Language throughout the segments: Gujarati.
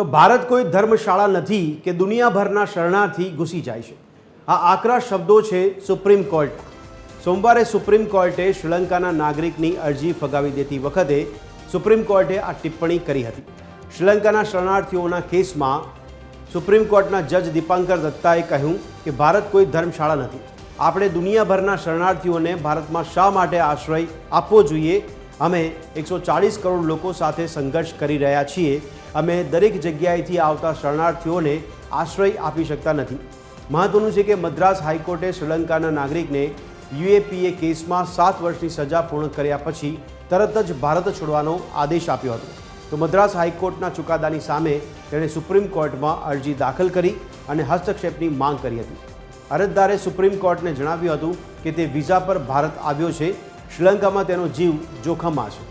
તો ભારત કોઈ ધર્મશાળા નથી કે દુનિયાભરના શરણાર્થી ઘૂસી જાય છે. આ આકરા શબ્દો છે સુપ્રીમ કોર્ટ. સોમવારે સુપ્રીમ કોર્ટે શ્રીલંકાના નાગરિકની અરજી ફગાવી દેતી વખતે સુપ્રીમ કોર્ટે આ ટિપ્પણી કરી હતી. શ્રીલંકાના શરણાર્થીઓના કેસમાં સુપ્રીમ કોર્ટના જજ દીપાંકર દત્તાએ કહ્યું કે ભારત કોઈ ધર્મશાળા નથી. આપણે દુનિયાભરના શરણાર્થીઓને ભારતમાં શા માટે આશ્રય આપવો જોઈએ અમે એકસો ચાળીસ કરોડ લોકો સાથે સંઘર્ષ કરી રહ્યા છીએ. અમે દરેક જગ્યાએથી આવતા શરણાર્થીઓને આશ્રય આપી શકતા નથી. મહત્વનું છે કે મદ્રાસ હાઈકોર્ટે શ્રીલંકાના નાગરિકને યુએપીએ કેસમાં સાત વર્ષની સજા પૂર્ણ કર્યા પછી તરત જ ભારત છોડવાનો આદેશ આપ્યો હતો. તો મદ્રાસ હાઈકોર્ટના ચુકાદાની સામે તેણે સુપ્રીમ કોર્ટમાં અરજી દાખલ કરી અને હસ્તક્ષેપની માંગ કરી હતી. અરજદારે સુપ્રીમ કોર્ટને જણાવ્યું હતું કે તે વિઝા પર ભારત આવ્યો છે શ્રીલંકામાં તેનો જીવ જોખમમાં છે.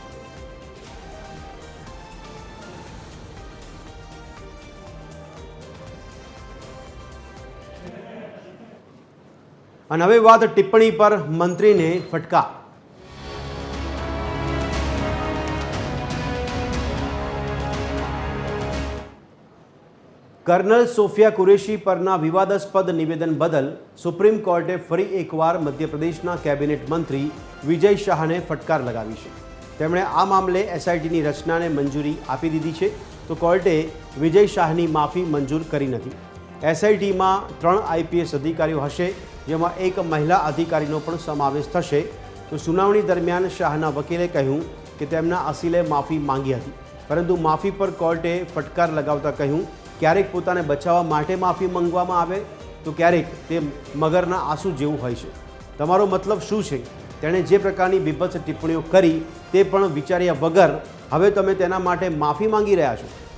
અને હવે વાત ટિપ્પણી પર મંત્રીને ફટકાર. કર્નલ સોફિયા કુરેશી પરના વિવાદાસ્પદ નિવેદન બદલ સુપ્રીમ કોર્ટે ફરી એકવાર મધ્યપ્રદેશના કેબિનેટ મંત્રી વિજય શાહને ફટકાર લગાવી છે. તેમણે આ મામલે એસઆઈટીની રચનાને મંજૂરી આપી દીધી છે. તો કોર્ટે વિજય શાહની માફી મંજૂર કરી નથી. એસઆઈટીમાં ત્રણ આઈપીએસ અધિકારીઓ હશે, જેમાં એક મહિલા અધિકારીનો પણ સમાવેશ થશે. તો સુનાવણી દરમિયાન શાહના વકીલે કહ્યું કે તેમના અસીલે માફી માંગી હતી. પરંતુ માફી પર કોર્ટે ફટકાર લગાવતા કહ્યું ક્યારેક પોતાને બચાવવા માટે માફી માંગવામાં આવે, તો ક્યારેક તે મગરના આંસુ જેવું હોય છે. તમારો મતલબ શું છે? તેણે જે પ્રકારની બીભત્સ ટિપ્પણીઓ કરી, તે પણ વિચાર્યા વગર હવે તમે તેના માટે માફી માંગી રહ્યા છો.